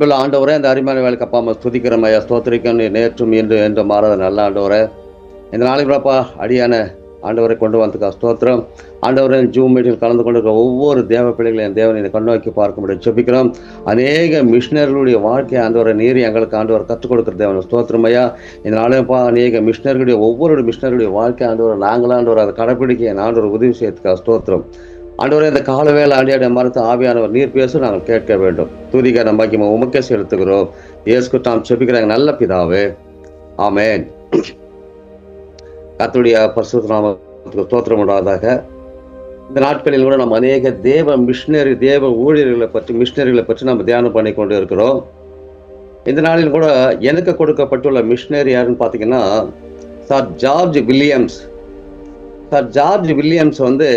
அன்புள்ள ஆண்டவரே இந்த அருமையான வேலைக்கு அப்பா அம்மா துதிக்கிறோம் ஐயா ஸ்தோத்திரிக்கும் நேற்றும் இன்று என்று மாறாத நல்ல ஆண்டவரே. இந்த நாளைக்குறப்பா அடியான ஆண்டவரை கொண்டு வந்ததுக்கா ஸ்தோத்திரம். ஆண்டவரை ஜூம் மீட்டில் கலந்து கொண்டிருக்கிற ஒவ்வொரு தேவ பிள்ளைகளையும் என் தேவனை இதை கண்ணு நோக்கி பார்க்க முடியும் செபிக்கிறோம் அநேக மிஷினர்களுடைய வாழ்க்கையை ஆண்டவரை நீர் எங்களுக்கு ஆண்டவர் கற்றுக் கொடுக்குற தேவன். ஸ்தோத்திரம் ஐயா. இந்த நாளைப்பா அநேக மிஷினர்களுடைய ஒவ்வொரு மிஷினருடைய வாழ்க்கை ஆண்டவர் நாங்களாண்டவர் அதை கடைப்பிடிக்க என் ஆண்டவர் உதவி செய்யறதுக்கா ஸ்தோத்திரம். ஆண்டவரே இந்த காலவேளை ஆண்டியாட மரத்து ஆவியானவர் நீர் பேச நாங்கள் கேட்க வேண்டும். துதிக்க நம்பாக்கி உமக்கே செலுத்துகிறோம் இயேசு தாம் செபிக்கிறாங்க நல்ல பிதாவே. ஆமேன். கத்துடைய பரிசுத்த நாமத்துக்கு உண்டாவதாக. இந்த நாட்களில் கூட நம்ம அநேக தேவ மிஷினரி தேவ ஊழியர்களை பற்றி மிஷினரிகளை பற்றி நம்ம தியானம் பண்ணி கொண்டு இருக்கிறோம் இந்த நாளில் கூட எனக்கு கொடுக்கப்பட்டுள்ள மிஷினரி யாருன்னு பார்த்தீங்கன்னா sir George Williams. Sir George Williams வந்து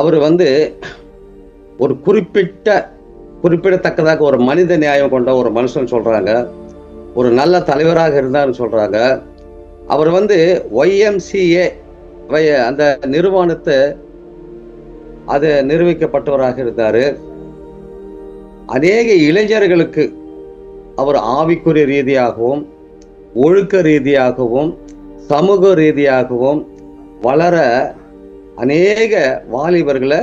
அவர் வந்து ஒரு குறிப்பிட்ட குறிப்பிடத்தக்கதாக ஒரு மனித நியாயம் கொண்ட ஒரு மனுஷன் சொல்றாங்க. ஒரு நல்ல தலைவராக இருந்தார்னு சொல்றாங்க. அவர் வந்து ஒய்எம்சிஏ அந்த நிறுவனத்தை அது நிரூபிக்கப்பட்டவராக இருந்தார். அநேக இளைஞர்களுக்கு அவர் ஆவிக்குரிய ரீதியாகவும் ஒழுக்க ரீதியாகவும் சமூக ரீதியாகவும் வளர அநேக வாலிபர்களை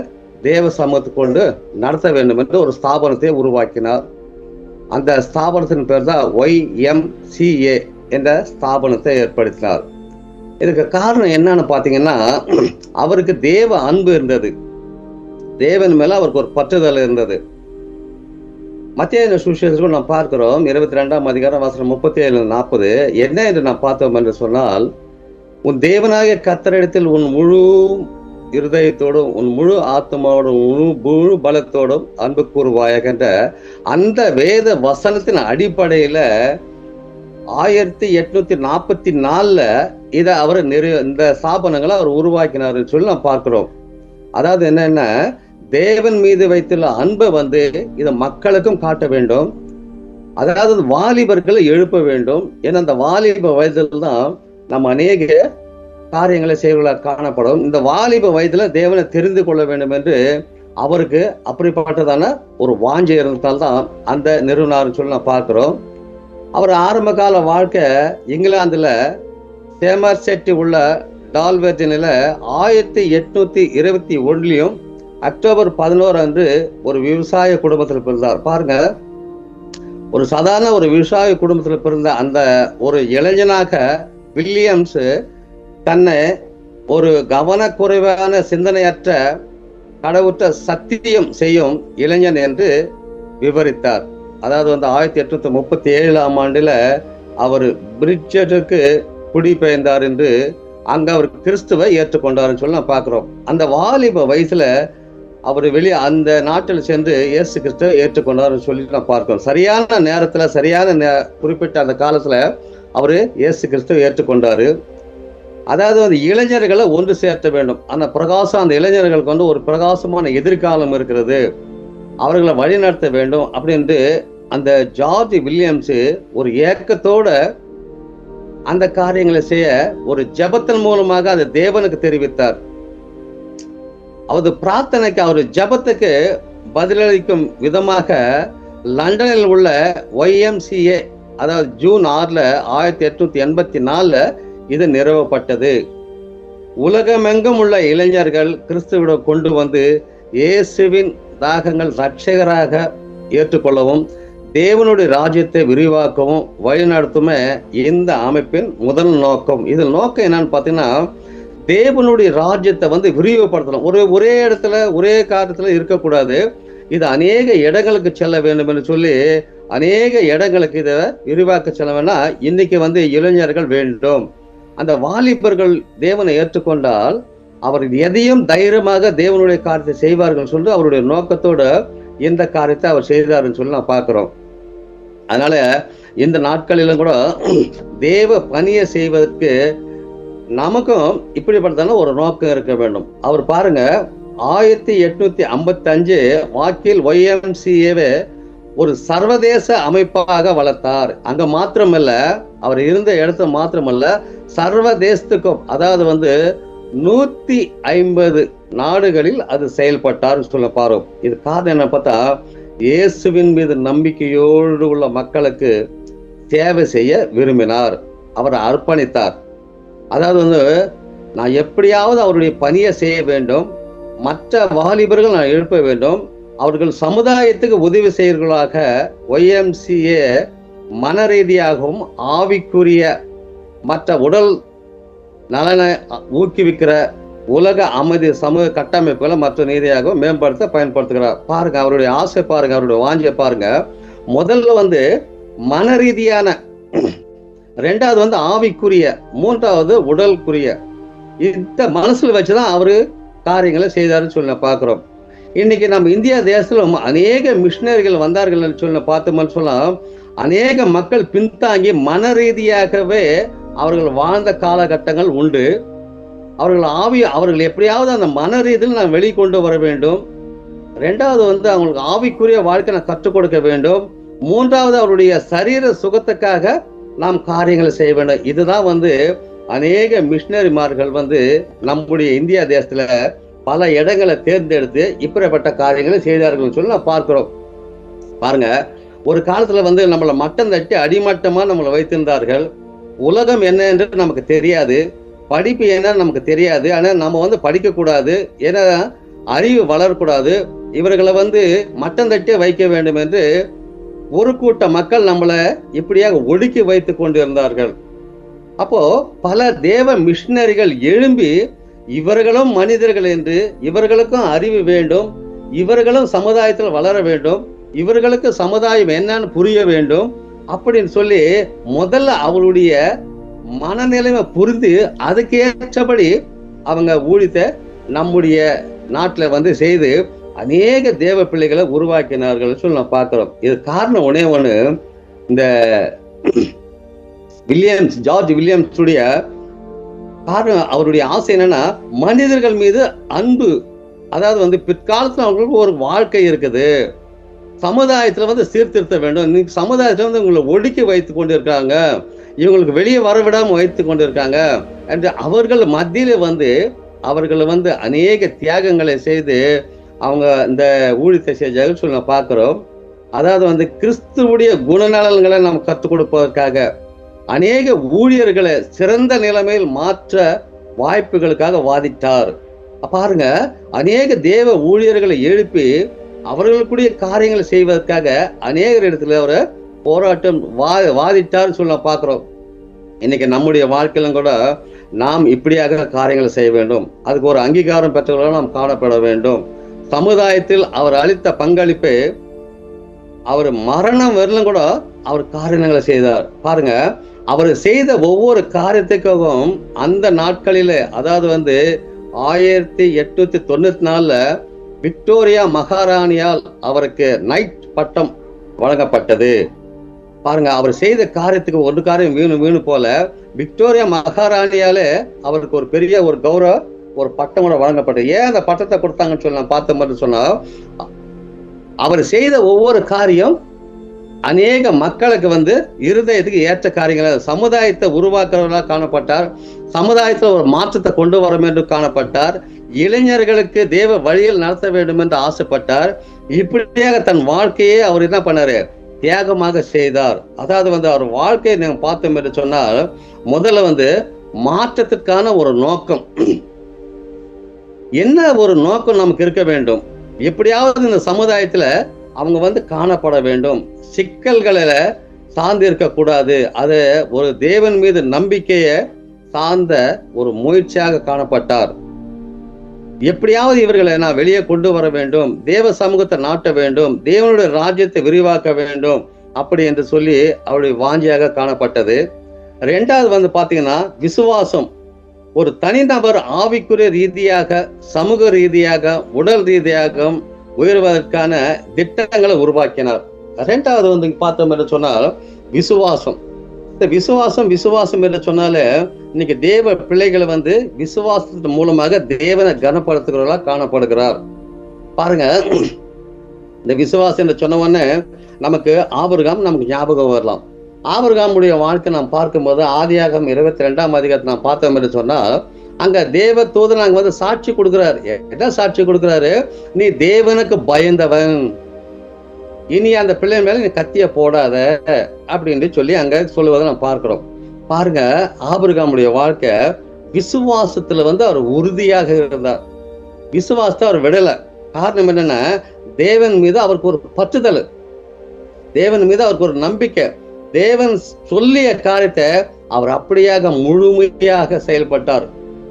தேவ சமூகத்துக்கு கொண்டு நடத்த வேண்டும் என்று ஒரு ஸ்தாபனத்தை உருவாக்கினார். அந்த ஸ்தாபனத்தின் பேர் தான் ஒய்எம்சிஏ என்ற ஸ்தாபனத்தை ஏற்படுத்தினார். இதுக்கு காரணம் என்னன்னு பார்த்தீங்கன்னா அவருக்கு தேவ அன்பு இருந்தது. தேவன் மேல அவருக்கு ஒரு பற்றுதல் இருந்தது. மத்திய சுவிசேஷத்தில் நாம் பார்க்கிறோம் இருபத்தி ரெண்டாம் அதிகாரம் வசனம் முப்பத்தி ஏழு நாற்பது. என்ன என்று நாம் பார்த்தோம் என்று சொன்னால் உன் தேவனாகிய கத்தரிடத்தில் உன் முழு இருதயத்தோடும் உன் முழு ஆத்மாவோடும் முழு முழு பலத்தோடும் அன்பு கூறுவாயாகின்ற அந்த வேத வசனத்தின் அடிப்படையில் ஆயிரத்தி எட்நூத்தி நாற்பத்தி நாலில் இதை அவர் நிறு இந்த ஸ்தாபனங்களை அவர் உருவாக்கினார்னு சொல்லி நான் பார்க்குறோம். அதாவது என்னென்ன? தேவன் மீது வைத்துள்ள அன்பை வந்து இதை மக்களுக்கும் காட்ட வேண்டும். அதாவது வாலிபர்களை எழுப்ப வேண்டும். ஏன்னா அந்த வாலிப வயதில் தான் நம்ம அநேக காரியங்களை செய்வர்களாக காணப்படும். இந்த வாலிப வயதுல தேவனை தெரிந்து கொள்ள வேண்டும் என்று அவருக்கு அப்படிப்பட்டதான ஒரு வாஞ்சை இருந்தால்தான் அந்த நிறுவனார்னு சொல்லி நான் பார்க்குறோம். அவர் ஆரம்ப கால வாழ்க்கை இங்கிலாந்துல சேமர் செட்டி உள்ள டால்வெர்ஜனில் ஆயிரத்தி எட்நூத்தி இருபத்தி ஒன்றுலையும் அக்டோபர் பதினோரு அன்று ஒரு விவசாய குடும்பத்தில் பிறந்தார். பாருங்க ஒரு சாதாரண ஒரு விவசாய குடும்பத்தில் பிறந்த அந்த ஒரு இளைஞனாக வில்லியம்ஸ் தன்னை ஒரு கவனக்குறைவான சிந்தனையற்ற கடவுற்ற சத்தியம் செய்யும் இளைஞன் என்று விவரித்தார். அதாவது வந்து ஆயிரத்தி எட்நூத்தி முப்பத்தி ஏழாம் ஆண்டில் அவர் பிரிட்ஜருக்கு குடிபெயர்ந்தார் என்று அங்க அவர் கிறிஸ்துவை ஏற்றுக்கொண்டார்னு சொல்லி நான் பார்க்குறோம். அந்த வாலிப வயசுல அவர் வெளியே அந்த நாட்டில் சென்று இயேசு கிறிஸ்துவை ஏற்றுக்கொண்டார்னு சொல்லி நான் பார்க்கிறோம். சரியான நேரத்தில் சரியான நே குறிப்பிட்ட அந்த காலத்தில் அவர் இயேசு கிறிஸ்துவை ஏற்றுக்கொண்டார். அதாவது அந்த இளைஞர்களை ஒன்று சேர்த்த வேண்டும். அந்த பிரகாசம் அந்த இளைஞர்களுக்கு வந்து ஒரு பிரகாசமான எதிர்காலம் இருக்கிறது. அவர்களை வழிநடத்த வேண்டும் அப்படின்ட்டு அந்த ஜார்ஜ் வில்லியம்ஸ் ஒரு ஏக்கத்தோட அந்த காரியங்களை செய்ய ஒரு ஜபத்தின் மூலமாக அதை தேவனுக்கு தெரிவித்தார். அவரது பிரார்த்தனைக்கு அவர் ஜபத்துக்கு பதிலளிக்கும் விதமாக லண்டனில் உள்ள ஒய்எம்சிஏ அதாவது ஜூன் ஆறில் ஆயிரத்தி எட்நூத்தி எண்பத்தி நாலில் இது நிறுவப்பட்டது. உலகமெங்கும் உள்ள இளைஞர்கள் கிறிஸ்துவிடம் கொண்டு வந்து இயேசுவின் தாகங்கள் ரட்சகராக ஏற்றுக்கொள்ளவும் தேவனுடைய ராஜ்யத்தை விரிவாக்கவும் வழிநடத்துமே இந்த அமைப்பின் முதல் நோக்கம். இதில் நோக்கம் என்னன்னு பார்த்தீங்கன்னா தேவனுடைய ராஜ்யத்தை வந்து விரிவுபடுத்தணும். ஒரு ஒரே இடத்துல ஒரே காலத்தில் இருக்கக்கூடாது. இது அநேக இடங்களுக்கு செல்ல வேண்டும் என்று சொல்லி அநேக இடங்களுக்கு இதை விரிவாக்க செல்ல வேணா இன்னைக்கு வந்து இளைஞர்கள் வேண்டும். அந்த வாலிபர்கள் தேவனை ஏற்றுக்கொண்டால் அவர் எதையும் தைரியமாக தேவனுடைய காரியத்தை செய்வார்கள் சொல்லி அவருடைய நோக்கத்தோட இந்த காரியத்தை அவர் செய்தாருன்னு சொல்லி நான் பார்க்குறோம். அதனால இந்த நாட்களிலும் கூட தேவ பணியை செய்வதற்கு நமக்கும் இப்படிப்பட்டதான ஒரு நோக்கம் இருக்க வேண்டும். அவர் பாருங்க ஆயிரத்தி எட்நூத்தி ஐம்பத்தி அஞ்சு வாக்கில் ஒய்எம்சிஏவை ஒரு சர்வதேச அமைப்பாக வளர்த்தார். அங்க மாத்திரமல்ல அவர் இருந்த இடத்த மாத்திரமல்ல சர்வதேசத்துக்கும் அதாவது வந்து நூத்தி ஐம்பது நாடுகளில் அது செயல்பட்டார் சொல்ல பாரும். இது காரணம் என்ன பார்த்தா இயேசுவின் மீது நம்பிக்கையோடு உள்ள மக்களுக்கு சேவை செய்ய விரும்பினார். அவர் அர்ப்பணித்தார். அதாவது வந்து நான் எப்படியாவது அவருடைய பணியை செய்ய வேண்டும். மற்ற வாலிபர்கள் நான் எழுப்ப வேண்டும். அவர்கள் சமுதாயத்துக்கு உதவி செய்வர்களாக ஒய்எம்சிஏ மன ரீதியாகவும் ஆவிக்குரிய மற்ற உடல் நலனை ஊக்குவிக்கிற உலக அமைதி சமூக கட்டமைப்புகளை மற்ற நீதியாகவும் மேம்படுத்த பயன்படுத்துகிறார். பாருங்க அவருடைய ஆசை பாருங்க அவருடைய வாஞ்சியை பாருங்க. முதல்ல வந்து மன ரீதியான ரெண்டாவது வந்து ஆவிக்குரிய மூன்றாவது உடல்குரிய. இந்த மனசில் வச்சுதான் அவரு காரியங்களை செய்தாருன்னு சொல்லி பார்க்குறோம். இன்னைக்கு நம்ம இந்தியா தேசத்தில் அநேக மிஷினரிகள் வந்தார்கள் சொல்லி பார்த்தோம்னு சொல்லலாம் அநேக மக்கள் பின்தாங்கி மன ரீதியாகவே அவர்கள் வாழ்ந்த காலகட்டங்கள் உண்டு. அவர்கள் ஆவி அவர்கள் எப்படியாவது அந்த மன ரீதியில் நான் வெளிக்கொண்டு வர வேண்டும். ரெண்டாவது வந்து அவங்களுக்கு ஆவிக்குரிய வாழ்க்கை நான் கற்றுக் கொடுக்க வேண்டும். மூன்றாவது அவருடைய சரீர சுகத்துக்காக நாம் காரியங்களை செய்ய வேண்டும். இதுதான் வந்து அநேக மிஷினரிமார்கள் வந்து நம்முடைய இந்தியா தேசத்துல பல இடங்களை தேர்ந்தெடுத்து இப்படிப்பட்ட காரியங்களை செய்தார்கள் சொல்லி நான் பார்க்கிறோம். பாருங்க ஒரு காலத்துல வந்து நம்மளை மட்டம் தட்டி அடிமட்டமா நம்மளை வைத்திருந்தார்கள். உலகம் என்ன என்று நமக்கு தெரியாது. படிப்பு என்ன நமக்கு தெரியாது. ஆனா நம்ம வந்து படிக்க கூடாது ஏன்னா அறிவு வளரக்கூடாது. இவர்களை வந்து மட்டம் தட்டி வைக்க வேண்டும் என்று ஒரு கூட்ட மக்கள் நம்மளை இப்படியாக ஒடுக்கி வைத்து கொண்டிருந்தார்கள். அப்போ பல தேவ மிஷினரிகள் எழும்பி இவர்களும் மனிதர்கள் என்று இவர்களுக்கும் அறிவு வேண்டும். இவர்களும் சமுதாயத்தில் வளர வேண்டும். இவர்களுக்கு சமுதாயம் என்னன்னு புரிய வேண்டும். அப்படின்னு சொல்லி முதல்ல அவருடைய மனநிலைமை புரிந்து அதுக்கு ஏற்றபடி அவங்க ஊழியத்தை நம்முடைய நாட்டில் வந்து செய்து அநேக தேவ பிள்ளைகளை உருவாக்கினார்கள் சொல்லி நான் பார்க்குறோம். இது காரணம் ஒன்னே ஒன்று இந்த வில்லியம்ஸ் ஜார்ஜ் வில்லியம்ஸுடைய காரணம் அவருடைய ஆசை என்னன்னா மனிதர்கள் மீது அன்பு அதாவது வந்து பிற்காலத்தில் அவங்களுக்கு ஒரு வாழ்க்கை இருக்குது. சமுதாயத்தில் வந்து சீர்திருத்த வேண்டும். இன்னைக்கு சமுதாயத்தில் வந்து உங்களை ஒடுக்கி வைத்து கொண்டு இருக்காங்க இவங்களுக்கு வெளியே வரவிடாமல் வைத்து கொண்டு இருக்காங்க என்று அவர்கள் மத்தியில் வந்து அவர்கள் வந்து அநேக தியாகங்களை செய்து அவங்க இந்த ஊழியத்தை செய்ய சொல்லி நான் அதாவது வந்து கிறிஸ்துவுடைய குணநலன்களை நாம் கற்றுக் கொடுப்பதற்காக அநேக ஊழியர்களை சிறந்த நிலைமையில் மாற்ற வாய்ப்புகளுக்காக வாதிட்டார். பாருங்க அநேக தேவ ஊழியர்களை எழுப்பி அவர்களுக்குரிய காரியங்களை செய்வதற்காக அநேகர் இடத்துல அவர் போராட்டம் வா வாதிட்டார்னு சொல்ல பார்க்குறோம். இன்னைக்கு நம்முடைய வாழ்க்கையிலும் கூட நாம் இப்படியாக காரியங்களை செய்ய வேண்டும். அதுக்கு ஒரு அங்கீகாரம் பெற்றவர்களாக நாம் காணப்பட வேண்டும். சமுதாயத்தில் அவர் அளித்த பங்களிப்பு அவர் மரணம் வரலும் கூட அவர் காரியங்களை செய்தார். பாருங்க அவர் செய்த ஒவ்வொரு காரியத்துக்காகவும் அந்த நாட்களில் அதாவது வந்து ஆயிரத்தி எட்நூத்தி தொண்ணூத்தி நாலுல விக்டோரியா மகாராணியால் அவருக்கு நைட் பட்டம் வழங்கப்பட்டது. பாருங்க அவர் செய்த காரியத்துக்கு ஒரு காரியம் வீணு வீணு போல விக்டோரியா மகாராணியாலே அவருக்கு ஒரு பெரிய ஒரு கௌரவ ஒரு பட்டம் கூட வழங்கப்பட்டது. ஏன் அந்த பட்டத்தை கொடுத்தாங்கன்னு சொல்லி நான் பார்த்த மாதிரி சொன்னா அவர் செய்த ஒவ்வொரு காரியம் அநேக மக்களுக்கு வந்து இருதயத்துக்கு ஏற்ற காரியங்கள். சமுதாயத்தை உருவாக்குறவர்களாக காணப்பட்டார். சமுதாயத்தில் ஒரு மாற்றத்தை கொண்டு வரும் என்று காணப்பட்டார். இளைஞர்களுக்கு தேவ வழியில் நடத்த வேண்டும் என்று ஆசைப்பட்டார். இப்படியாக தன் வாழ்க்கையே அவர் என்ன பண்ணாரு? தியாகமாக செய்தார். அதாவது வந்து அவர் வாழ்க்கையை நீங்க பார்த்தோம் என்று சொன்னால் முதல்ல வந்து மாற்றத்திற்கான ஒரு நோக்கம். என்ன ஒரு நோக்கம் நமக்கு இருக்க வேண்டும்? எப்படியாவது இந்த சமுதாயத்துல அவங்க வந்து காணப்பட வேண்டும். சிக்கல்களில் சார்ந்து இருக்கக்கூடாது. அது ஒரு தேவன் மீது நம்பிக்கையை சார்ந்த ஒரு முயற்சியாக காணப்பட்டார். எப்படியாவது இவர்களை நான் வெளியே கொண்டு வர வேண்டும் தேவ சமூகத்தை நாட்ட வேண்டும் தேவனுடைய ராஜ்யத்தை விரிவாக்க வேண்டும் அப்படி என்று சொல்லி அவருடைய வாஞ்சியாக காணப்பட்டது. ரெண்டாவது வந்து பார்த்தீங்கன்னா விசுவாசம். ஒரு தனிநபர் ஆவிக்குரிய ரீதியாக சமூக ரீதியாக உடல் ரீதியாக உயர்வதற்கான திட்டங்களை உருவாக்கினார். ரெண்டாவது வந்து பார்த்தோம் என்று சொன்னால் விசுவாசம். இந்த விசுவாசம் விசுவாசம் என்று சொன்னாலே இன்னைக்கு தேவ பிள்ளைகளை வந்து விசுவாசத்தின் மூலமாக தேவனை கனப்படுத்துகிறவர்களா காணப்படுகிறார். பாருங்க இந்த விசுவாசம் என்று சொன்ன உடனே நமக்கு ஆபர்காம் நமக்கு ஞாபகம் வரலாம். ஆபர்காமுடைய வாழ்க்கை நாம் பார்க்கும்போது ஆதியாகம் இருபத்தி ரெண்டாம் அதிகாரத்தை நாம் பார்த்தோம் என்று சொன்னால் அங்க தேவ தூதன் அங்க வந்து சாட்சி கொடுக்கிறாரு. என்ன சாட்சி கொடுக்கிறாரு? நீ தேவனுக்கு பயந்தவன். இனி அந்த பிள்ளை மேல நீ கத்திய போடாத அப்படின்னு சொல்லி அங்க சொல்லுவதை நம்ம பார்க்கிறோம். பாருங்க ஆபிரகாமுடைய வாழ்க்கை விசுவாசத்துல வந்து அவர் உறுதியாக இருந்தார். விசுவாசத்தை அவர் விடல. காரணம் என்னன்னா தேவன் மீது அவருக்கு ஒரு பற்றுதல். தேவன் மீது அவருக்கு ஒரு நம்பிக்கை. தேவன் சொல்லிய காரியத்தை அவர் அப்படியாக முழுமையாக செயல்பட்டார்.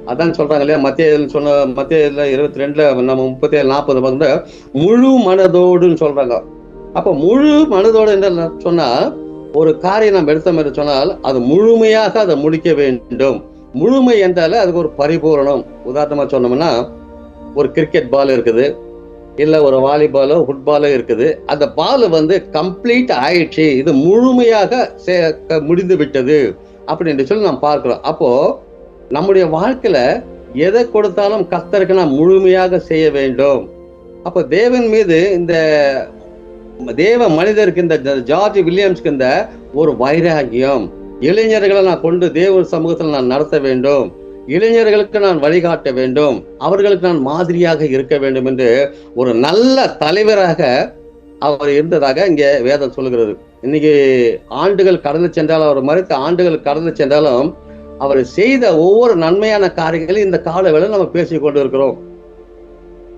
அதான் சொல்றாங்க இல்லையா? மத்திய சொன்ன மத்திய இருபத்தி ரெண்டுல நம்ம முப்பத்தி ஏழு நாற்பது வந்து முழு மனதோடுன்னு சொல்றாங்க. அப்ப முழு மனதோடு என்ன சொன்னா ஒரு காரியம் நாம் எடுத்தோம் என்று சொன்னால் அது முழுமையாக அதை முடிக்க வேண்டும். முழுமை என்றாலே அதுக்கு ஒரு பரிபூரணம். உதாரணமா சொன்னோம்னா ஒரு கிரிக்கெட் பால் இருக்குது இல்ல ஒரு வாலிபாலோ ஃபுட்பாலோ இருக்குது. அந்த பால் வந்து கம்ப்ளீட் ஆயிடுச்சு. இது முழுமையாக சே- முடிந்து விட்டது. அப்படின்னு சொல்லி நாம் பார்க்கிறோம். அப்போ நம்முடைய வாழ்க்கையில எதை கொடுத்தாலும் கத்தருக்கு நாம் முழுமையாக செய்ய வேண்டும். அப்போ தேவன் மீது இந்த தேவ மனிதருக்கு இந்த ஜார்ஜ் வில்லியம்ஸ்க்கு இந்த ஒரு வைராகியம். இளைஞர்களை நான் கொண்டு தேவ சமூகத்தில் நான் நடத்த வேண்டும். இளைஞர்களுக்கு நான் வழிகாட்ட வேண்டும். அவர்களுக்கு நான் மாதிரியாக இருக்க வேண்டும் என்று ஒரு நல்ல தலைவராக அவர் இருந்ததாக இங்கே வேதம் சொல்லுகிறது. இன்னைக்கு ஆண்டுகள் கடந்து சென்றாலும் அவர் மறுத்த ஆண்டுகள் கடந்து சென்றாலும் அவர் செய்த ஒவ்வொரு நன்மையான காரியங்களையும் இந்த காலவேளை நம்ம பேசிக்கொண்டு இருக்கிறோம்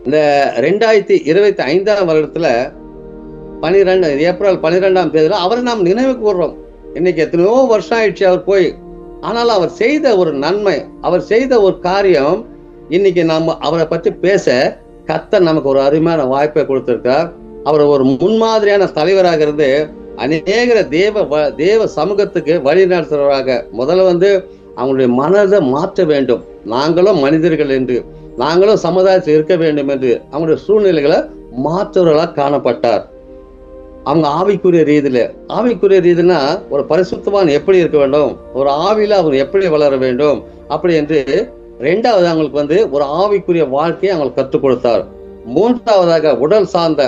இந்த ரெண்டாயிரத்தி இருபத்தி ஐந்தாம் வருடத்துல பனிரெண்டு ஏப்ரல் பனிரெண்டாம் தேதியில் அவரை நாம் நினைவு கூறுறோம். இன்னைக்கு எத்தனையோ வருஷம் ஆயிடுச்சு அவர் போய். ஆனால் அவர் செய்த ஒரு நன்மை அவர் செய்த ஒரு காரியம் இன்னைக்கு நம்ம அவரை பற்றி பேச கத்த நமக்கு ஒரு அருமையான வாய்ப்பை கொடுத்துருக்கார். அவர் ஒரு முன்மாதிரியான தலைவராக இருந்து அநேக தேவ வ- தேவ சமூகத்துக்கு வழி நடத்துகிறவராக முதல்ல வந்து அவங்களுடைய மனதை மாற்ற வேண்டும். நாங்களும் மனிதர்கள் என்று நாங்களும் சமுதாயத்தில் இருக்க வேண்டும் என்று அவங்களுடைய சூழ்நிலைகளை மாற்றுவர்களாக காணப்பட்டார். அவங்க ஆவிக்குரிய ரீதியில ஆவிக்குரிய ரீதினா ஒரு பரிசுத்தவான் எப்படி இருக்க வேண்டும்? ஒரு ஆவியில அவர் எப்படி வளர வேண்டும்? அப்படி என்று ரெண்டாவது அவங்களுக்கு வந்து ஒரு ஆவிக்குரிய வாழ்க்கையை அவங்களுக்கு கற்றுக் கொடுத்தார். மூன்றாவதாக உடல் சார்ந்த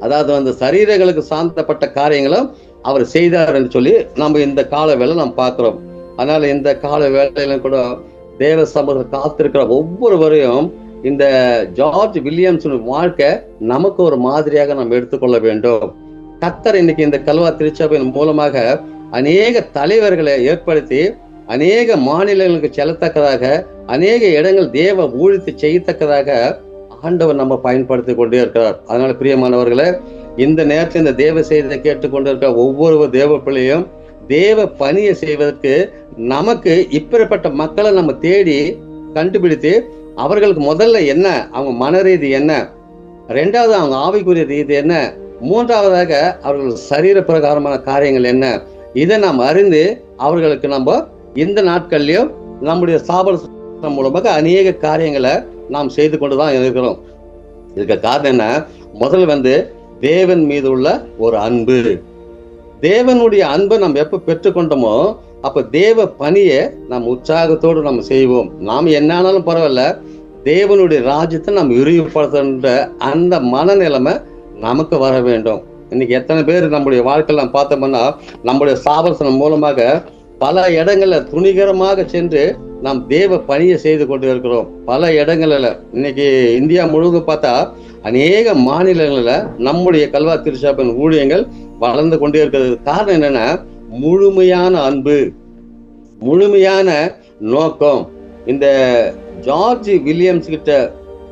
அதாவது வந்து சரீரங்களுக்கு சார்ந்தப்பட்ட காரியங்களும் அவர் செய்தார் என்று சொல்லி நம்ம இந்த கால வேலை நாம் பார்க்கிறோம். அதனால இந்த கால வேலையிலும் கூட தேவ சமூகம் காத்திருக்கிற ஒவ்வொருவரையும் இந்த ஜார்ஜ் வில்லியம்ஸ் வாழ்க்கை நமக்கு ஒரு மாதிரியாக நாம் எடுத்துக்கொள்ள வேண்டும். கத்தர் இன்னைக்கு இந்த கல்வா திருச்சபையின் மூலமாக அநேக தலைவர்களை ஏற்படுத்தி அநேக மாநிலங்களுக்கு செல்லத்தக்கதாக அநேக இடங்கள் தேவ ஊழித்து செய்யத்தக்கதாக ஆண்டவர் நம்ம பயன்படுத்தி கொண்டே இருக்கிறார். அதனால பிரியமானவர்களே இந்த நேரத்தில் இந்த தேவ செய்தியை கேட்டுக்கொண்டிருக்கிற ஒவ்வொரு தேவ பிள்ளையும் தேவ பணியை செய்வதற்கு நமக்கு இப்பேற்பட்ட மக்களை நம்ம தேடி கண்டுபிடித்து அவர்களுக்கு முதல்ல என்ன? அவங்க மனரீதி என்ன? ரெண்டாவது அவங்க ஆவிக்குரிய ரீதி என்ன? மூன்றாவதாக அவர்கள் சரீர பிரகாரமான காரியங்கள் என்ன? இதை நாம் அறிந்து அவர்களுக்கு நம்ம இந்த நாட்கள்லையும் நம்முடைய ஸ்தாபன மூலமாக அநேக காரியங்களை நாம் செய்து கொண்டு தான் இருக்கிறோம். இதுக்கு காரணம் என்ன? முதல் வந்து தேவன் மீது உள்ள ஒரு அன்பு. தேவனுடைய அன்பை நம்ம எப்போ பெற்றுக்கொண்டோமோ அப்ப தேவ பணியை நாம் உற்சாகத்தோடு நம்ம செய்வோம். நாம் என்ன ஆனாலும் பரவாயில்ல தேவனுடைய ராஜ்யத்தை நம்ம விரிவுபடுத்துன்ற அந்த மனநிலைமை நமக்கு வர வேண்டும். இன்னைக்கு எத்தனை பேர் நம்முடைய வாழ்க்கையில் நம்ம பார்த்தோம்னா நம்முடைய சாபசனம் மூலமாக பல இடங்களில் துணிகரமாக சென்று நாம் தேவ பணியை செய்து கொண்டு இருக்கிறோம். பல இடங்களில் இன்னைக்கு இந்தியா முழுவதும் பார்த்தா அநேக மாநிலங்களில் நம்முடைய கல்வா திருச்சாப்பின் ஊழியங்கள் வளர்ந்து கொண்டே இருக்கிறது. காரணம் என்னென்னா முழுமையான அன்பு முழுமையான நோக்கம். இந்த ஜார்ஜ் வில்லியம்ஸ் கிட்ட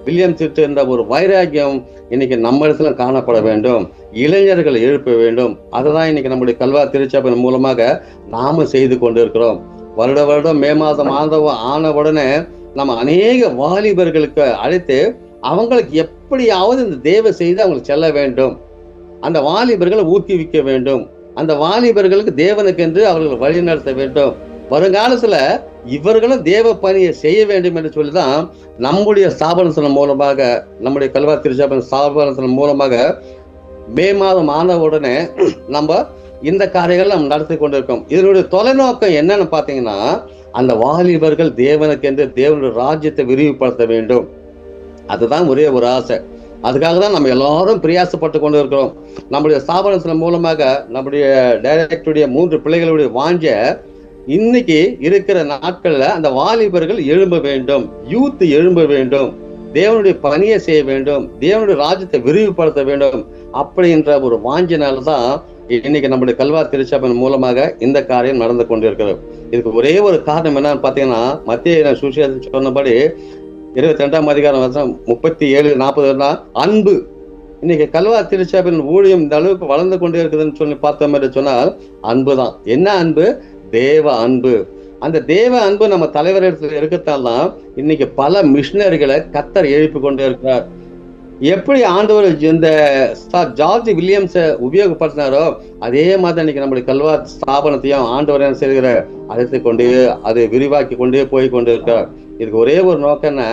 வில்லியம்ஸ் கிட்ட இருந்த ஒரு வைராக்கியம் இன்னைக்கு நம்ம இடத்துல காணப்பட வேண்டும். இளைஞர்களை எழுப்ப வேண்டும். அதை தான் இன்னைக்கு நம்முடைய கல்வா திருச்சபையின் மூலமாக நாம செய்து கொண்டு இருக்கிறோம் வருட வருடம் மே மாதம் ஆனவ ஆன உடனே நம்ம அநேக வாலிபர்களுக்கு அழைத்து அவங்களுக்கு எப்படியாவது இந்த தேவை செய்து அவங்களுக்கு செல்ல வேண்டும். அந்த வாலிபர்களை ஊக்குவிக்க வேண்டும். அந்த வாலிபர்களுக்கு தேவனுக்கென்று அவர்கள் வழிநடத்த வேண்டும். வருங்காலத்துல இவர்களும் தேவ பணியை செய்ய வேண்டும் என்று சொல்லி தான் நம்முடைய ஸ்தாபனத்தின் மூலமாக நம்முடைய கல்வா திருச்சாபன ஸ்தாபனத்தின் மூலமாக மே மாதம் ஆன உடனே நம்ம இந்த காரியங்கள் நம்ம நடத்தி கொண்டிருக்கோம். இதனுடைய தொலைநோக்கம் என்னன்னு பார்த்தீங்கன்னா அந்த வாலிபர்கள் தேவனுக்கென்று தேவனுடைய ராஜ்யத்தை விரிவுபடுத்த வேண்டும். அதுதான் ஒரே ஒரு ஆசை. அதுக்காக தான் நம்ம எல்லாரும் பிரியாசப்பட்டு கொண்டு இருக்கிறோம் நம்முடைய ஸ்தாபனத்தின் மூலமாக நம்முடைய டைரக்டருடைய மூன்று பிள்ளைகளுடைய வாஞ்ச இன்னைக்கு இருக்கிற நாட்களில் அந்த வாலிபர்கள் எழும்ப வேண்டும் யூத் எழும்ப வேண்டும் தேவனுடைய பணியை செய்ய வேண்டும் தேவனுடைய ராஜ்யத்தை விரிவுபடுத்த வேண்டும் அப்படின்ற ஒரு வாஞ்சினால தான் இன்னைக்கு நம்முடைய கல்வா திருச்சபையின் மூலமாக இந்த காரியம் நடந்து கொண்டிருக்கிறது. இதுக்கு ஒரே ஒரு காரணம் என்னன்னு பார்த்தீங்கன்னா மத்திய சுசேஷன் சொன்னபடி இருபத்தி ரெண்டாம் அதிகாரம் வருஷம் முப்பத்தி ஏழு நாற்பது அன்பு. இன்னைக்கு கல்வா திருச்சபையின் ஊழியம் இந்த அளவுக்கு வளர்ந்து கொண்டே இருக்குதுன்னு சொல்லி பார்த்த மாதிரி சொன்னால் அன்பு தான். என்ன அன்பு? தேவ அன்பு. அந்த தேவ அன்பு நம்ம தலைவரிடத்தில் இருக்கத்தால் தான் இன்னைக்கு பல மிஷினரிகளை கத்தர் எழுப்பி கொண்டே இருக்கிறார். எப்படி ஆண்டவர் இந்த ஜார்ஜ் வில்லியம்ஸை உபயோகப்படுத்தினாரோ அதே மாதிரி இன்னைக்கு நம்முடைய கல்வா ஸ்தாபனத்தையும் ஆண்டவர் என்ன செய்கிற அழைத்து கொண்டு அதை விரிவாக்கி கொண்டே போய் கொண்டு இருக்கிறார் இதுக்கு ஒரே ஒரு நோக்கம்னா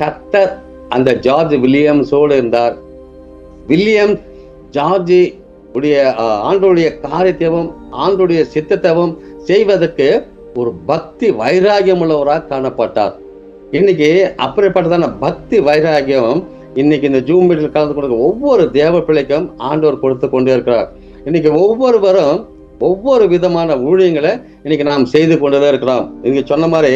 கத்தர் அந்த ஜார்ஜ் வில்லியம்ஸோடு இருந்தார். வில்லியம் ஜார்ஜி உடைய ஆண்டோடைய காரியத்தவும் காரியத்தையும் ஆண்டவருடைய செய்வதற்கு ஒரு பக்தி வைராகியம் உள்ளவராக காணப்பட்டார். இன்னைக்கு அப்படிப்பட்டதான பக்தி வைராகியம் இன்னைக்கு இந்த ஜூம் மீட்டில் கலந்து கொண்டு ஒவ்வொரு தேவ பிள்ளைக்கும் ஆண்டவர் கொடுத்து கொண்டே இருக்கிறார். இன்னைக்கு ஒவ்வொருவரும் ஒவ்வொரு விதமான ஊழியங்களை இன்னைக்கு நாம் செய்து கொண்டுதான் இருக்கிறோம். இன்னைக்கு சொன்ன மாதிரி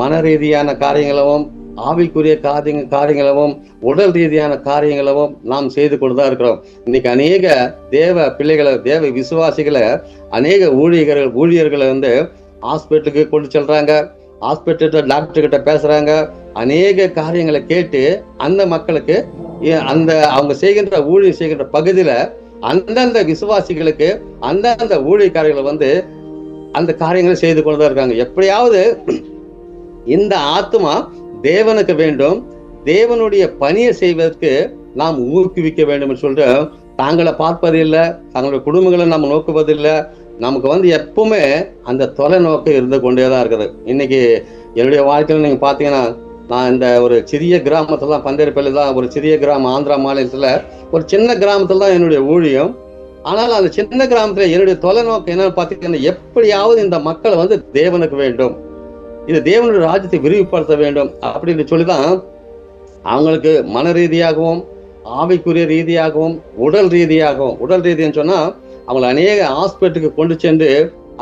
மன ரீதியான காரியங்களும் ஆவிக்குரிய காரிய காரியங்களும் உடல் ரீதியான காரியங்களும் நாம் செய்து கொண்டு தான் இருக்கிறோம். இன்னைக்கு அநேக தேவ பிள்ளைகளை தேவ விசுவாசிகளை அநேக ஊழியர்கள் ஊழியர்களை வந்து ஹாஸ்பிட்டலுக்கு கொண்டு செல்றாங்க. ஹாஸ்பிட்டல் டாக்டர் கிட்ட பேசுறாங்க. அநேக காரியங்களை கேட்டு அந்த மக்களுக்கு அந்த அவங்க செய்கின்ற ஊழியர் செய்கின்ற பகுதியில அந்தந்த விசுவாசிகளுக்கு அந்தந்த ஊழியக்காரர்கள் வந்து அந்த காரியங்களை செய்து கொண்டு தான் இருக்காங்க. எப்படியாவது இந்த ஆத்மா தேவனுக்கு வேண்டும். தேவனுடைய பணியை செய்வதற்கு நாம் ஊக்குவிக்க வேண்டும் என்று சொல்லிட்டு தாங்களை பார்ப்பதில்லை தங்களுடைய குடும்பங்களை நம்ம நோக்குவதில்லை. நமக்கு வந்து எப்பவுமே அந்த தொலைநோக்கம் இருந்து கொண்டே தான் இருக்குது. இன்னைக்கு என்னுடைய வாழ்க்கையில் நீங்கள் பார்த்தீங்கன்னா நான் இந்த ஒரு சிறிய கிராமத்தில் தான் பந்தேரிப்பள்ளி தான் ஒரு சிறிய கிராமம் ஆந்திரா மாநிலத்தில் ஒரு சின்ன கிராமத்தில் தான் என்னுடைய ஊழியம். ஆனால் அந்த சின்ன கிராமத்தில் என்னுடைய தொலைநோக்கம் என்னன்னு பார்த்தீங்கன்னா எப்படியாவது இந்த மக்களை வந்து தேவனுக்கு வேண்டும். இது தேவனுடைய ராஜ்யத்தை விரிவுபடுத்த வேண்டும் அப்படின்னு சொல்லி தான் அவங்களுக்கு மன ரீதியாகவும் ஆவிக்குரிய ரீதியாகவும் உடல் ரீதியாகவும் உடல் ரீதின்னு சொன்னால் அவங்களை அநேக ஹாஸ்பிட்டலுக்கு கொண்டு சென்று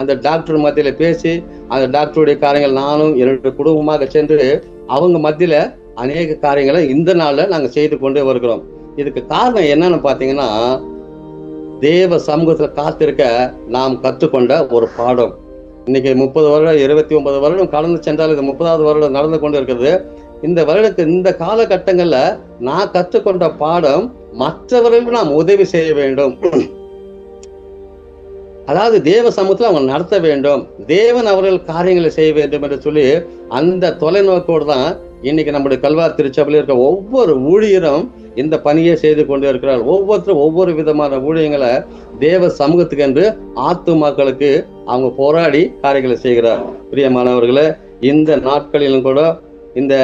அந்த டாக்டர் மத்தியில் பேசி அந்த டாக்டருடைய காரியங்கள் நானும் என்னுடைய குடும்பமாக சென்று அவங்க மத்தியில் அநேக காரியங்களை இந்த நாளில் நாங்கள் செய்து கொண்டே வருகிறோம். இதுக்கு காரணம் என்னன்னு பார்த்தீங்கன்னா தேவ சமூகத்தில் காத்திருக்க நாம் கற்றுக்கொண்ட ஒரு பாடம். இன்னைக்கு முப்பது வருடம் இருபத்தி ஒன்பது வருடம் கடந்து சென்றால் இது முப்பதாவது வருடம் நடந்து கொண்டு இருக்கிறது இந்த வருடத்து இந்த காலகட்டங்கள்ல நான் கற்றுக்கொண்ட பாடம் மற்றவர்களுக்கு நாம் உதவி செய்ய வேண்டும். அதாவது தேவ சமூகத்தில் அவங்க நடத்த வேண்டும். தேவன் அவர்கள் காரியங்களை செய்ய வேண்டும் என்று சொல்லி அந்த தொலைநோக்கோடு தான் இன்னைக்கு நம்முடைய கல்வார் திருச்சபையில் இருக்க ஒவ்வொரு ஊழியரும் இந்த பணியை செய்து கொண்டு இருக்கிறார் ஒவ்வொருத்தரும் ஒவ்வொரு விதமான ஊழியங்களை தேவ சமூகத்துக்கு என்று ஆத்துமாக்களுக்கு அவங்க போராடி காரியங்களை செய்கிறார். பிரியமானவர்களே இந்த நாட்களிலும் கூட இந்த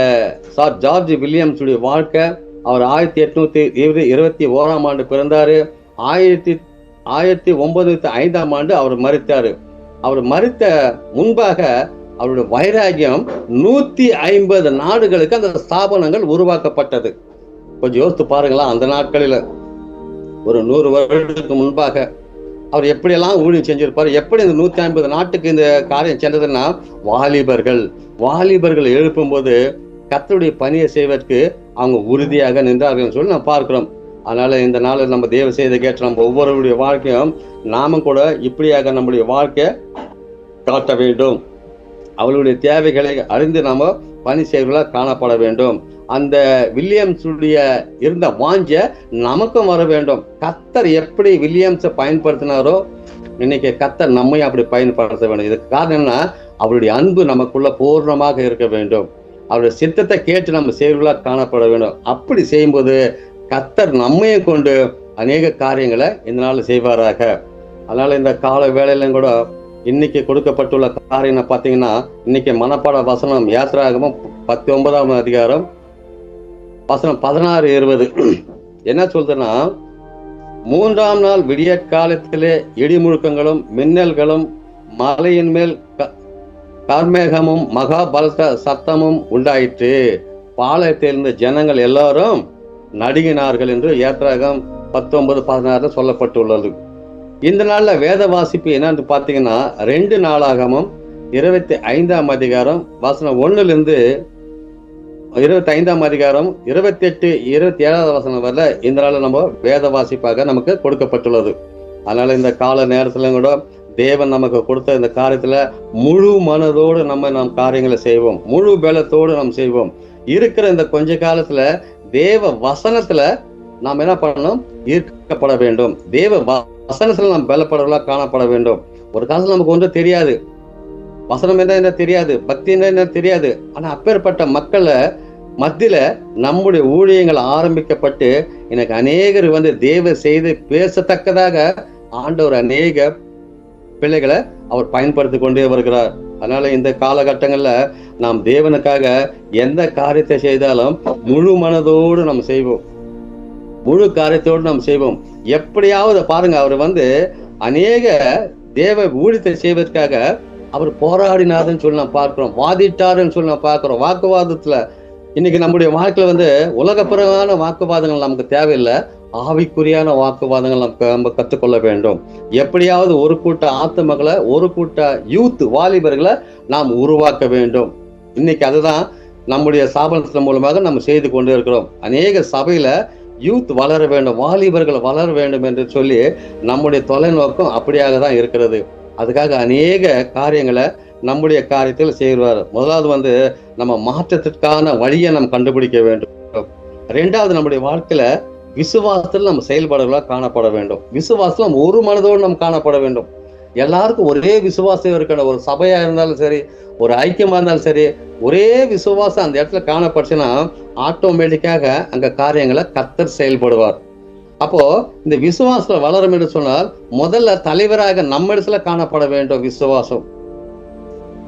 சார் ஜார்ஜ் வில்லியம்ஸுடைய வாழ்க்கை அவர் ஆயிரத்தி எட்நூத்தி இருபத்தி ஓராம் ஆண்டு பிறந்தாரு. ஆயிரத்தி ஆயிரத்தி ஒன்பது ஐந்தாம் ஆண்டு அவர் மறித்தார். அவர் மறித்த முன்பாக அவருடைய வைராகியம் நூத்தி ஐம்பது நாடுகளுக்கு அந்த ஸ்தாபனங்கள் உருவாக்கப்பட்டது. கொஞ்சம் யோசித்து பாருங்களா அந்த நாட்களில். ஒரு நூறு வருடத்துக்கு முன்பாக அவர் எப்படியெல்லாம் ஊழியம் செஞ்சிருப்பார் எப்படி இந்த நூற்றி ஐம்பது நாட்டுக்கு இந்த காரியம் சென்றதுன்னா வாலிபர்கள். வாலிபர்கள் எழுப்பும்போது கத்தருடைய பணியை செய்வதற்கு அவங்க உறுதியாக நின்றார்கள் சொல்லி நம்ம பார்க்கிறோம். அதனால இந்த நாளில் நம்ம தேவ செய்த கேட்ட நம்ம ஒவ்வொருவருடைய வாழ்க்கையும் நாமும் கூட இப்படியாக நம்முடைய வாழ்க்கை காட்ட வேண்டும். அவளுடைய தேவைகளை அறிந்து நாம பணி செய்வர்களாக காணப்பட வேண்டும். அந்த வில்லியம்ஸுடைய இருந்த வாஞ்ச நமக்கும் வர வேண்டும். கத்தர் எப்படி வில்லியம்ஸை பயன்படுத்தினாரோ இன்னைக்கு கத்தர் நம்மையும் அப்படி பயன்படுத்த வேண்டும். இதுக்கு காரணம் என்ன அவருடைய அன்பு நமக்குள்ள பூர்ணமாக இருக்க வேண்டும். அவருடைய சித்தத்தை கேட்டு நம்ம செயல்களாக காணப்பட வேண்டும். அப்படி செய்யும்போது கத்தர் நம்மையும் கொண்டு அநேக காரியங்களை இந்த நாள் செய்வாராக. அதனால் இந்த கால வேலையிலும் கூட இன்னைக்கு கொடுக்கப்பட்டுள்ள காரியம் பார்த்தீங்கன்னா இன்னைக்கு மனப்பாட வசனம் யாத்திராகமும் பத்து ஒன்பதாம் அதிகாரம் வசனம் பதினாறு இருபது. என்ன சொல்றதுன்னா மூன்றாம் நாள் விடியற்காலத்திலே இடி இடிமுழுக்கங்களும் மின்னல்களும் மலையின் மேல் க- கர்மேகமும் மகா பலத்த சத்தமும் உண்டாயிற்று. பாளையத்திலிருந்த ஜனங்கள் எல்லாரும் நடுங்கினார்கள் என்று ஏற்றாகம் பத்தொன்பது பதினாறு சொல்லப்பட்டுள்ளது. இந்த நாளில் வேத வாசிப்பு என்னன்னு பார்த்தீங்கன்னா ரெண்டு நாளாகமும் இருபத்தி ஐந்தாம் அதிகாரம் வசனம் ஒன்றுலேருந்து இருபத்தி ஐந்தாம் அதிகாரம் இருபத்தி எட்டு இருபத்தி ஏழாவது வசனம் வரல இந்த நாளில் நம்ம வேத வாசிப்பாக நமக்கு கொடுக்கப்பட்டுள்ளது. அதனால் இந்த கால நேரத்தில் கூட தேவன் நமக்கு கொடுத்த இந்த காரியத்தில் முழு மனதோடு நம்ம நம் காரியங்களை செய்வோம். முழு பலத்தோடு நாம் செய்வோம். இருக்கிற இந்த கொஞ்ச காலத்தில் தேவ வசனத்தில் நாம் என்ன பண்ணணும்? ஈர்க்கப்பட வேண்டும். தேவ வசனத்தில் நாம் பலப்படவர்களாக காணப்பட வேண்டும். ஒரு காலத்தில் நமக்கு ஒன்றும் தெரியாது. வசனம் என்ன என்ன தெரியாது? பக்தி என்ன என்ன தெரியாது? ஆனால் அப்பேற்பட்ட மக்களை மத்தியில் நம்முடைய ஊழியங்கள் ஆரம்பிக்கப்பட்டு எனக்கு அநேகர் வந்து தேவ செய்து பேசத்தக்கதாக ஆண்டவர் அநேக பிள்ளைகளை அவர் பயன்படுத்தி கொண்டே வருகிறார். அதனால இந்த காலகட்டங்களில் நாம் தேவனுக்காக எந்த காரியத்தை செய்தாலும் முழு மனதோடு நாம் செய்வோம். முழு காரியத்தோடு நாம் செய்வோம். எப்படியாவது பாருங்க அவர் வந்து அநேக தேவ ஊழியத்தை செய்வதற்காக அவர் போராடினாருன்னு சொல்லி நாம் பார்க்கிறோம். வாதிட்டாருன்னு சொல்லி நாம் பார்க்குறோம். வாக்குவாதத்தில் இன்னைக்கு நம்முடைய வாழ்க்கையில் வந்து உலகப்புறமான வாக்குவாதங்கள் நமக்கு தேவையில்லை. ஆவிக்குரியான வாக்குவாதங்கள் நமக்கு நம்ம கற்றுக்கொள்ள வேண்டும். எப்படியாவது ஒரு கூட்ட ஆத்துமகளை ஒரு கூட்ட யூத் வாலிபர்களை நாம் உருவாக்க வேண்டும். இன்னைக்கு அதுதான் நம்முடைய சாபனத்தின் மூலமாக நம்ம செய்து கொண்டு இருக்கிறோம் அநேக சபையில யூத் வளர வேண்டும் வாலிபர்கள் வளர வேண்டும் என்று சொல்லி நம்முடைய தொலைநோக்கம் அப்படியாக தான் இருக்கிறது. அதுக்காக அநேக காரியங்களை நம்முடைய காரியத்தில் செய்வார். முதலாவது வந்து நம்ம மாற்றத்திற்கான வழியை நம்ம கண்டுபிடிக்க வேண்டும். ரெண்டாவது நம்முடைய வாழ்க்கையில விசுவாசத்தில் நம்ம செயல்பாடுகளாக காணப்பட வேண்டும். விசுவாசத்தில் நம்ம ஒரு மனதோடு நம்ம காணப்பட வேண்டும். எல்லாருக்கும் ஒரே விசுவாசம் இருக்கணும் ஒரு சபையா இருந்தாலும் சரி ஒரு ஐக்கியமா இருந்தாலும் சரி ஒரே விசுவாசம் அந்த இடத்துல காணப்படுச்சுன்னா ஆட்டோமேட்டிக்காக அங்க காரியங்களை கத்தர் செயல்படுவார். அப்போ இந்த விசுவாசம் வளரும் என்று சொன்னால் முதல்ல தலைவராக நம்ம இடத்துல காணப்பட வேண்டும் விசுவாசம்.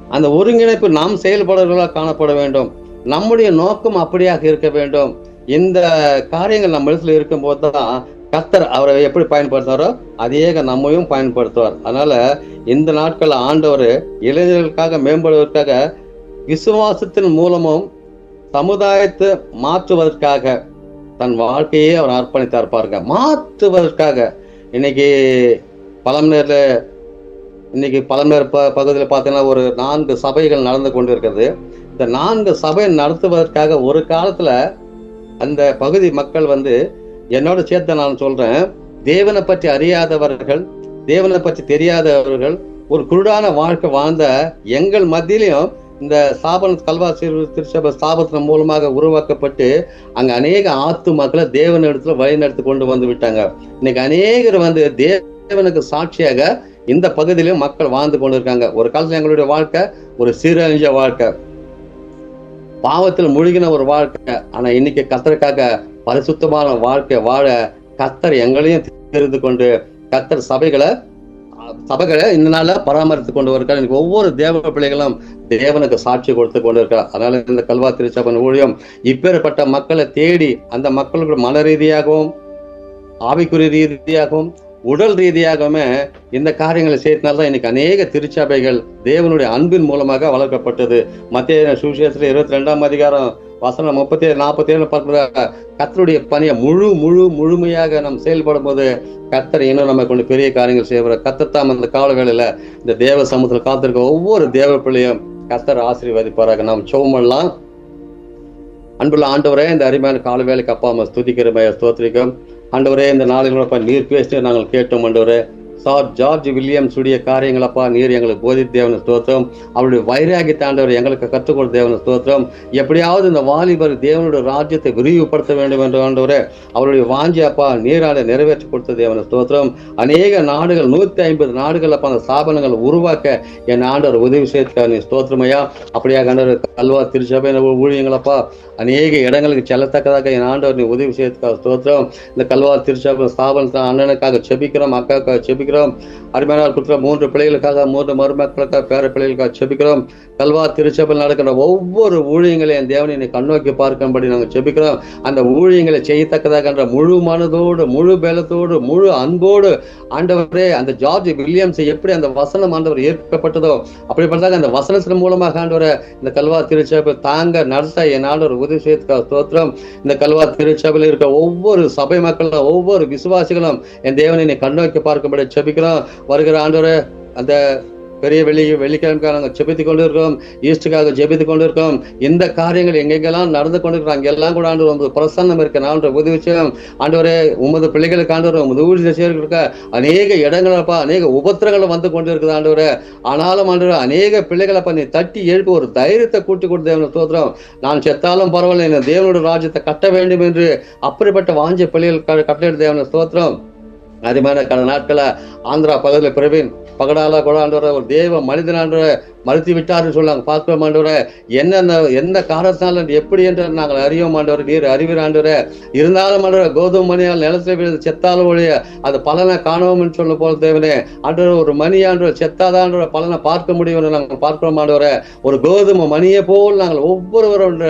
அந்த ஒருங்கிணைப்பு நாம் செயல்படுவர்களாக காணப்பட வேண்டும். நம்முடைய நோக்கம் அப்படியாக இருக்க வேண்டும். இந்த காரியங்கள் நம்ம இடத்துல இருக்கும்போது தான் கத்தர் அவரை எப்படி பயன்படுத்துவாரோ அதே நம்மையும் பயன்படுத்துவார். அதனால இந்த நாட்கள் ஆண்டவர் இளைஞர்களுக்காக மேம்படுவதற்காக விசுவாசத்தின் மூலமும் சமுதாயத்தை மாற்றுவதற்காக தன் வாழ்க்கையே அவர் அர்ப்பணித்தார் பாருங்க. மாற்றுவதற்காக. இன்னைக்கு பழமநேரில் இன்னைக்கு பழமநேர் ப பகுதியில் பார்த்தீங்கன்னா ஒரு நான்கு சபைகள் நடந்து கொண்டு இருக்கிறது இந்த நான்கு சபை நடத்துவதற்காக ஒரு காலத்துல அந்த பகுதி மக்கள் வந்து என்னோட சேர்த்து நான் சொல்றேன் தேவனை பற்றி அறியாதவர்கள் தேவனை பற்றி தெரியாதவர்கள் ஒரு குருடான வாழ்க்கை வாழ்ந்த எங்கள் மத்தியிலையும் இந்த ஸ்தாபன கல்வா திருச்சபை ஸ்தாபனத்தின் மூலமாக உருவாக்கப்பட்டு அங்கே அநேக ஆத்து மக்களை தேவன் இடத்துல வழிநடத்தி கொண்டு வந்து விட்டாங்க. இன்னைக்கு அநேகர் வந்து தேவனுக்கு சாட்சியாக இந்த பகுதியிலும் மக்கள் வாழ்ந்து கொண்டு இருக்காங்க ஒரு காலத்தில் எங்களுடைய வாழ்க்கை ஒரு சீரழிஞ்ச வாழ்க்கை. பாவத்தில் முழுகின ஒரு வாழ்க்கை. ஆனால் இன்னைக்கு கத்தருக்காக பரிசுத்தமான வாழ்க்கை வாழ கத்தர் எங்களையும் தெரிந்து கொண்டு கத்தர் சபைகளை சபைகளை இந்த நாளில் பராமரித்து கொண்டு வருகிறார் இன்னைக்கு ஒவ்வொரு தேவ பிள்ளைகளும் தேவனுக்கு சாட்சி கொடுத்து கொண்டு இருக்கிறார் அதனால இந்த கல்வா திருச்சபன் ஊழியம் இப்பேற்பட்ட மக்களை தேடி அந்த மக்களுக்கு மன ரீதியாகவும் ஆவிக்குறி ரீதியாகவும் உடல் ரீதியாகவுமே இந்த காரியங்களை செய்தனால தான் இன்னைக்கு அநேக திருச்சபைகள் தேவனுடைய அன்பின் மூலமாக வளர்க்கப்பட்டது. மத்திய சுவிசேஷத்துல இருபத்தி ரெண்டாம் அதிகாரம் வசனம் முப்பத்தி ஏழு நாற்பத்தி ஏழு பார்க்கிற கத்தருடைய பணியை முழு முழு முழுமையாக நம் செயல்படும் போது கத்தர் இன்னும் நம்ம கொண்டு பெரிய காரியங்கள் செய்வார். கத்தத்தாம் அந்த கால வேளையில இந்த தேவ சமூகத்தில் காத்திருக்க ஒவ்வொரு தேவ பிள்ளையும் கத்தர் ஆசீர்வதிப்பாராக. நாம் சோமெல்லாம் அன்புள்ள ஆண்டவரே இந்த அருமையான கால வேலைக்கு அப்பா அம்மா ஸ்துதிக்கிறமே ஸ்தோத்திரிக்கும் ஆண்டவரே இந்த நாளில் நீர் பேசிட்டு நாங்கள் கேட்டோம் ஆண்டவரே. சார் ஜார்ஜ் வில்லியம்ஸ் உடைய காரியங்களப்பா நீர் எங்களுக்கு போதி தேவன ஸ்தோத்திரம். அவருடைய வைராகி தாண்டவர் எங்களுக்கு கற்றுக் கொடுத்த தேவன ஸ்தோத்திரம். எப்படியாவது இந்த வாலிபர் தேவனுடைய ராஜ்யத்தை விரிவுபடுத்த வேண்டும் என்று ஆண்டவரே அவருடைய வாஞ்சி அப்பா நீராட நிறைவேற்றி கொடுத்த தேவன ஸ்தோத்திரம். அநேக நாடுகள் நூற்றி ஐம்பது நாடுகள் அப்போ அந்த ஸ்தாபனங்கள் உருவாக்க என் ஆண்டவர் உதவி செய்திருக்கார் நீ ஸ்தோத்திரமையா அப்படியா ஆண்டவர் கல்வா திருச்சபை ஊழியங்களப்பா அநேக இடங்களுக்கு செல்லத்தக்கதாக என் ஆண்டவர் நீ உதவி செய்யறதுக்காக ஸ்தோத்திரம். இந்த கல்வா திருச்சபை ஸ்தாபனத்தை அண்ணனுக்காக செபிக்கிறோம் அக்காவுக்காக செபிக்கிறோம். அருமையான கொடுக்குற மூன்று பிள்ளைகளுக்காக மூன்று மருமக்களுக்காக பேர பிள்ளைகளுக்காக செபிக்கிறோம் கல்வா திருச்சபையில் நடக்கிற ஒவ்வொரு ஊழியங்களையும் தேவனை நீ கண்ணோக்கி பார்க்கும்படி நாங்கள் செபிக்கிறோம் அந்த ஊழியங்களை செய்யத்தக்கதாக என்ற முழு மனதோடு முழு பலத்தோடு முழு அன்போடு ஆண்டவரே அந்த ஜார்ஜ் வில்லியம்ஸ் எப்படி அந்த வசனம் ஆண்டவர் ஏற்கப்பட்டதோ அப்படிப்பட்டதாக அந்த வசனத்தின் மூலமாக ஆண்டவரை இந்த கல்வா திருச்சபை தாங்க நடத்த என் ஆண்டவர் உதவி செய்யறதுக்காக ஸ்தோத்திரம். இந்த கல்வா திருச்சபையில் இருக்க ஒவ்வொரு சபை மக்களும் ஒவ்வொரு விசுவாசிகளும் என் தேவனை நீ கண்ணோக்கி பார்க்கும்படி ஜபிக்கிறோம். வருகிற ஆண்டவரை அந்த பெரிய வெள்ளி வெள்ளிக்கிழமைக்காக நாங்கள் ஜெபித்துக் இருக்கோம் ஈஸ்டுக்காக கொண்டு இருக்கோம் இந்த காரியங்கள் எங்கெங்கெல்லாம் நடந்து கொண்டு இருக்கிறோம் அங்கெல்லாம் கூட ஆண்டு உமது பிரசன்னம் இருக்கு. நான் உதவி விஷயம் ஆண்டவரே உமது பிள்ளைகளுக்கு ஆண்டவர் உமது ஊழியர் அநேக இடங்களப்பா அநேக உபத்திரங்கள் வந்து கொண்டு இருக்குது ஆண்டவரே. ஆனாலும் ஆண்டவர் அநேக பிள்ளைகளை நீ தட்டி எழுப்பி ஒரு தைரியத்தை கூட்டி கொடுத்த தேவன ஸ்தோத்திரம். நான் செத்தாலும் பரவாயில்ல இந்த தேவனோட ராஜ்யத்தை கட்ட வேண்டும் என்று அப்படிப்பட்ட வாஞ்ச பிள்ளைகள் கட்டளை தேவன ஸ்தோத்திரம். அதிகமான கடந்த நாட்களில் ஆந்திரா பகுதியில் பிரவீன் பகடால கூட ஒரு தெய்வ மனிதனான்ற மறுத்து விட்டார்னு சொல்லுவாங்க பார்க்கிறோம் ஆண்டவரை என்னென்ன எந்த காரணத்தால் எப்படி என்று நாங்கள் அறியோம் ஆண்டவர் நீர் அறிவிற ஆண்டவரே. இருந்தாலும் ஆண்டவர் கோதுமை மணியால் நிலத்தில் விழுந்து செத்தாலும் ஒழிய அது பலனை காணவும் சொல்ல போல தேவனே ஆண்டவர் ஒரு மணி ஆண்டவர் செத்தாதான்ற பலனை பார்க்க முடியும் என்று நாங்கள் பார்க்கிறோம் ஆண்டவரை ஒரு கோதுமை மணியை போல் நாங்கள் ஒவ்வொருவரும்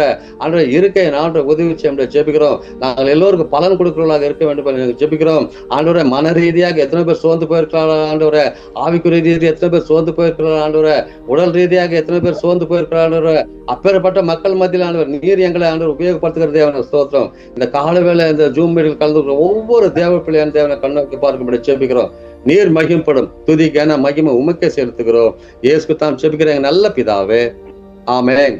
ஆண்டவர் இருக்கை ஆண்டவர் உதவி செய்ய ஜெபிக்கிறோம். நாங்கள் எல்லோருக்கும் பலன் கொடுக்கிறவர்களாக இருக்க வேண்டும் என்று நாங்கள் ஜெபிக்கிறோம். ஆண்டவரை மன ரீதியாக எத்தனை பேர் சோர்ந்து போயிருக்கிறார்கள் ஆண்டவரை? ஆவிக்குரிய ரீதியாக எத்தனை பேர் சோர்ந்து போயிருக்கிறார்கள் ஆண்டவரை? உடல் உடல் ரீதியாக எத்தனை பேர் சோர்ந்து போயிருக்கிறார் அப்பேற்பட்ட மக்கள் மத்தியில் ஆண்டவர் நீர் எங்களை ஆண்டவர் உபயோகப்படுத்துகிற தேவன ஸ்தோத்திரம். இந்த காலவேளை இந்த ஜூம் மீட்டில் கலந்து ஒவ்வொரு தேவ பிள்ளையான தேவனை கண்ணோக்கி பார்க்கும்படி செபிக்கிறோம். நீர் மகிம்படும் துதி கன மகிமை உமக்கே செலுத்துகிறோம். இயேசுக்கு தான் ஜெபிக்கிற நல்ல பிதாவே. ஆமென்.